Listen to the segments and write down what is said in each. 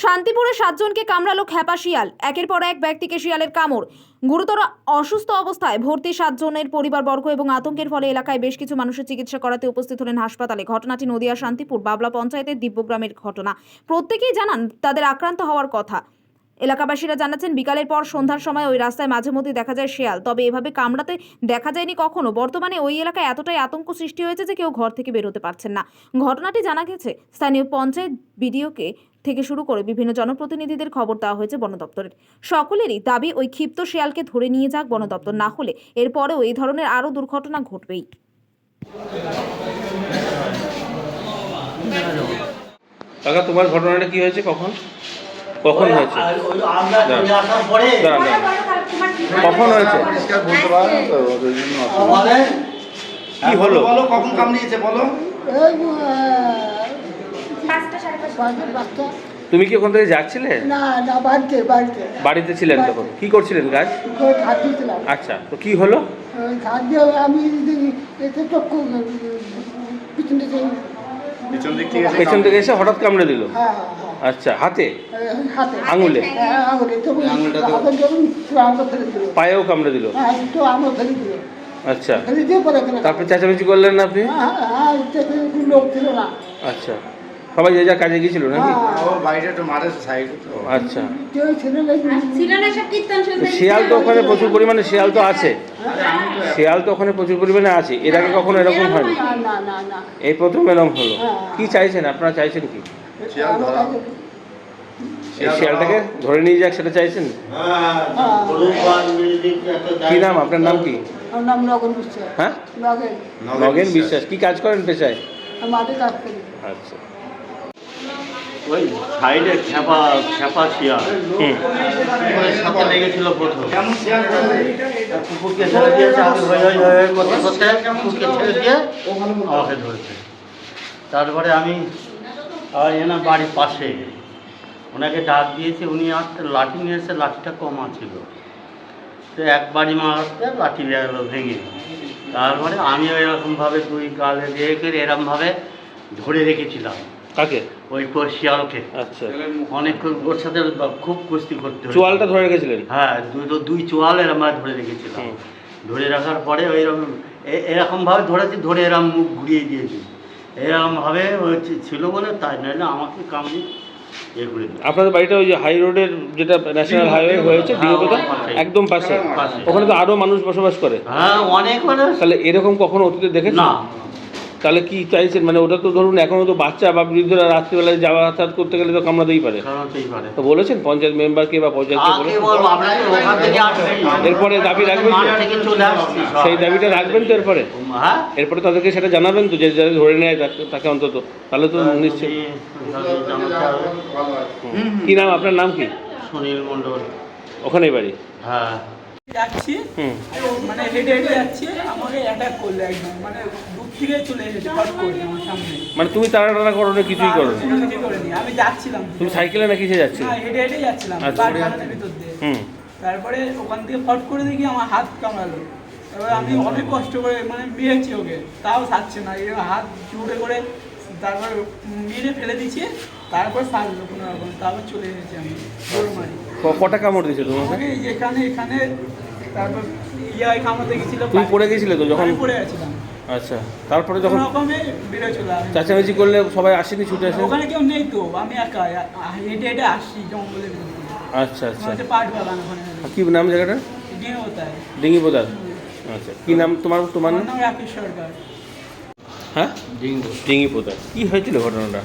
শান্তিপুরে সাতজনকে কামড়ালো খ্যাপা শিয়াল। একের পর এক ব্যক্তিকে শিয়ালের কামড়। গুরুতর অসুস্থ অবস্থায় ভর্তি সাতজনের পরিবারবর্গ এবং আতঙ্কের ফলে এলাকায় বেশ কিছু মানুষের চিকিৎসা করাতে উপস্থিত হলেন হাসপাতালে। ঘটনাটি নদিয়া শান্তিপুর বাবলা পঞ্চায়েতের দিব্যগ্রামের ঘটনা। প্রত্যেকেই জানান তাদের আক্রান্ত হওয়ার কথা। এলাকাবাসীরা জানাচ্ছেন, বিকালের পর সন্ধ্যার সময় ওই রাস্তায় মাঝে মধ্যে দেখা যায় শেয়াল। তবে এভাবে কামড়াতে দেখা যায়নি কখনো। বর্তমানে ওই এলাকায় এতটাই আতঙ্ক সৃষ্টি হয়েছে যে কেউ ঘর থেকে বেরোতে পারছেন না। ঘটনাটি জানা গেছে। স্থানীয় পঞ্চায়েত বিডিওকে থেকে শুরু করে বিভিন্ন জনপ্রতিনিধিদের খবর দেওয়া হয়েছে বন দপ্তরের। সকলেরই দাবি, ওই ক্ষিপ্ত শেয়ালকে ধরে নিয়ে যাক বন দপ্তর। না হলে এরপরেও এই ধরনের আরও দুর্ঘটনা ঘটবেই। তোমার ঘটনাটা কি হয়েছে কখন? কখন হয়েছে। কখন হয়েছে? কি হলো? বলো কখন কামড়িয়েছে বলো। তুমি কি ওখান থেকে যাচ্ছিলে? না না বাড়িতে বাড়িতে। বাড়িতে ছিলেন তখন। কি করছিলেন কাজ? দিয়েছিলাম। আচ্ছা তো কি হলো? আমি থেকে এসে পেছন থেকে এসে হঠাৎ কামড়ে দিল? হ্যাঁ হ্যাঁ। আচ্ছা হাতে? আঙুলে? হ্যাঁ পায়েও কামড়ে দিল? হ্যাঁ আচ্ছা। তারপরে চেঁচামেচি করলেন না আপনি? হ্যাঁ হ্যাঁ এতে কোনো লোক ছিল না। আচ্ছা। সবাই যে যা কাজে গিয়েছিল নাকি? হ্যাঁ। আচ্ছা। কেউ ছিল না ছিল না সব কীর্তন তো শুনতে শিয়াল তো ওখানে প্রচুর পরিমাণে শিয়াল তো আছে। শিয়াল তো ওখানে প্রচুর পরিমাণে আছে। এর আগে কখনো এরকম হয়নি। না না না না। এই প্রথম এরকম হলো। কি চাইছেন? আপনারা চাইছেন কি? শিয়াল ধরা এই শিয়ালটাকে ধরে নিয়ে যাক সেটা চাইছেন হ্যাঁ কি নাম আপনার নাম কি নাম নগর বিশ্বাস হ্যাঁ নগেন নগেন বিশ্বাস কি কাজ করেন পেশায় মাঠে কাজ করি আচ্ছা ওই সাইডে শিয়াল লেগেছিল প্রথম কেমন শিয়াল আর কুকুরকে ছেড়ে দিয়েছে আমি হই হই হই হই করতে করতে কুকুরকে ছেড়ে দিয়ে আমাকে ধরেছে তারপরে আমি আর এনার বাড়ির পাশে। ওনাকে ডাক দিয়েছি উনি আসতে লাঠি নিয়ে এসে লাঠিটা কমা ছিল তো এক বাড়ি মারতে লাঠি গেল ভেঙে। তারপরে আমিও এরকমভাবে দুই গালে দিয়ে করে এরকমভাবে ধরে রেখেছিলাম। কাকে? ওই কো- শিয়ালকে আচ্ছা। অনেক ওর সাথে খুব কুস্তি করতে চোয়ালটা ধরে রেখেছিলেন? হ্যাঁ দুটো দুই চোয়াল এরম ধরে রেখেছিলাম। ধরে রাখার পরে ওই রকম এরকম ভাবে ধরেছি ধরে এরম মুখ ঘুরিয়ে দিয়েছি। এরকম ভাবে ওই ছিল বলে তাই নাহলে আমাকে কামড়ি দিল আপনাদের বাড়িটা ওই যে হাই রোডের যেটা ন্যাশনাল হাইওয়ে হয়েছে হ্যাঁ, ডিওটা একদম পাশে। ওখানে তো আরও মানুষ বসবাস করে। হ্যাঁ অনেক তাহলে এরকম কখনো অতীতে দেখেছেন? না। তাহলে কি চাইছেন? মানে ওটা তো ধরুন এখনও তো বাচ্চা বা বৃদ্ধরা রাত্রিবেলায় যাওয়া যাতায়াত করতে গেলে তো কামড়াতেই পারে। তো বলেছেন পঞ্চায়েত মেম্বারকে বা পঞ্চায়েতকে এরপরে দাবি রাখবেন। সেই দাবিটা রাখবেন তো এরপরে? হ্যাঁ? এরপরে তাদেরকে সেটা জানাবেন তো যে যারা ধরে নেয় তাকে- অন্তত। তাহলে তো নিশ্চয়ই। কি নাম? আপনার নাম কি? সুনীল মণ্ডল। ওখানেই বাড়ি? হ্যাঁ। যাচ্ছি। মানে হেঁটে হেঁটে যাচ্ছি। আমাকে অ্যাটাক করল একদম। মানে দূর থেকে চলে এসেছে করে আমার সামনে। মানে তুমি তাড়া টাড়া করো না কিছুই করো না আমি কিছু করিনি। আমি যাচ্ছিলাম। তুমি সাইকেলে না কিসে যাচ্ছিলে? হেঁটে হেঁটে যাচ্ছিলাম আচ্ছা। বাগানের ভিতর দিয়ে। তারপরে ওখান থেকে ফট করে দেখি আমার হাত কামড়ালো। এবার আমি অনেক কষ্ট করে মানে মেরেছি ওকে। তাও ছাড়ছে না। এই হাত জুড়ে করে তারপর মেরে ফেলে দিচ্ছে তারপর সারলো কোনো রকম। তারপর চলে এসেছি আমি। কটা কামড় দিয়েছে তোমাকে? এখানে এখানে তারপর ইয়ে কামড়াতে গেছিল তুমি পড়ে গেছিলে তো যখন? পড়ে গেছিলাম। আচ্ছা তারপরে যখন চাচামেচি করলে সবাই আসেনি ছুটে আসে ওখানে কেউ নেই তো আমি একা হেঁটে হেঁটে আসছি দিয়ে। আচ্ছা আচ্ছা। কি নাম জায়গাটা? ডিঙ্গি বোদার আচ্ছা কি নাম তোমার? তোমার নাম রাকেশ সরকার। হ্যাঁ? ডিঙ্গি পোদার কি হয়েছিল ঘটনাটা?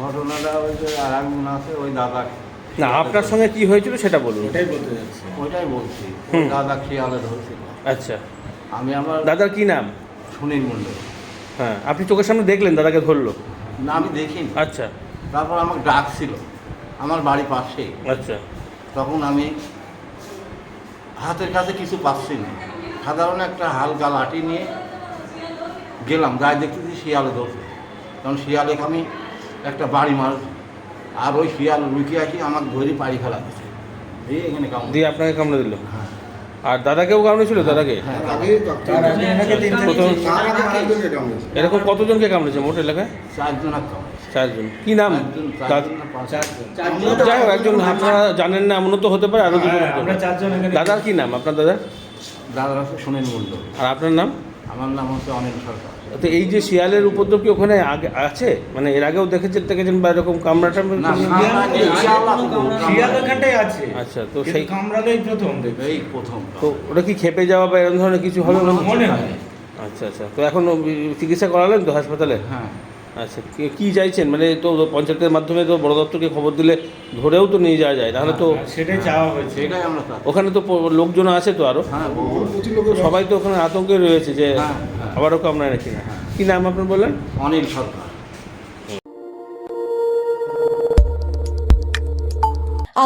ঘটনাটা ওই যে আর আছে ওই দাদা না আপনার সঙ্গে কি হয়েছিল সেটা বলুন। এটাই বলতে যাচ্ছি। ওইটাই বলছি। দাদা শিয়ালে ধরছিল আচ্ছা। আমি আমার দাদার কি নাম? সুনীল মণ্ডল। হ্যাঁ আপনি চোখের সামনে দেখলেন দাদাকে ধরলো? না আমি দেখিনি। আচ্ছা। তারপর আমার আমাকে ডাকছিল আমার বাড়ি পাশেই আচ্ছা। তখন আমি হাতের কাছে কিছু পাচ্ছি না। সাধারণ একটা হালকা লাঠি নিয়ে গেলাম। গায়ে দেখতেছি শিয়ালে ধরছে। তখন শিয়ালে আমি একটা বাড়ি মার আর ওই শিয়াল লুকিয়ে আসি আমাকে ধরে পাড়ি ফেলা দিচ্ছে দিয়ে এখানে কামড় দিয়ে আপনাকে কামড়ে দিল? আর দাদাকেও কামড়েছিল দাদাকে হ্যাঁ কামড়েছে। এরকম কতজনকে কামড়েছে মোট এলাকায়? চারজন। কি নাম? দাদা-? যাই হোক একজন আপনারা জানেন না এমনও তো হতে পারে আরও দুজন আমরা এখানে দাদার কি নাম? আপনার দাদা দাদার আছে সুনীল মণ্ডল। আর আপনার নাম? আমার নাম হচ্ছে অনিল সরকার। তো এই যে শিয়ালের উপদ্রব কি ওখানে আগে আছে? মানে এর আগেও দেখেছেন দেখেছেন বা এরকম কামড়াটা না, শিয়াল ওখানটাই আছে। আচ্ছা তো সেই কামড়ালেই প্রথম এই প্রথম তো ওটা কি খেপে যাওয়া বা এরকম ধরনের কিছু হবে মনে হয়। আচ্ছা আচ্ছা। তো এখন চিকিৎসা করালেন তো হাসপাতালে? হ্যাঁ। আচ্ছা কি- কি চাইছেন? মানে তো পঞ্চায়েতের মাধ্যমে তো বড় দপ্তরকে খবর দিলে ধরেও তো নিয়ে যাওয়া যায় তাহলে তো সেটাই চাওয়া হয়েছে। সেটাই আমরা ওখানে তো লোকজন আছে তো আরও? হ্যাঁ সবাই তো ওখানে আতঙ্কে রয়েছে যে হ্যাঁ, হ্যাঁ। আবারও কামড়ায় নাকি না কি নাম আপনার বললেন? অনিল সরকার।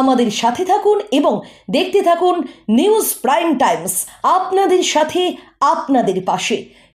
আমাদের সাথে থাকুন এবং দেখতে থাকুন নিউজ প্রাইম টাইমস আপনাদের সাথে আপনাদের পাশে।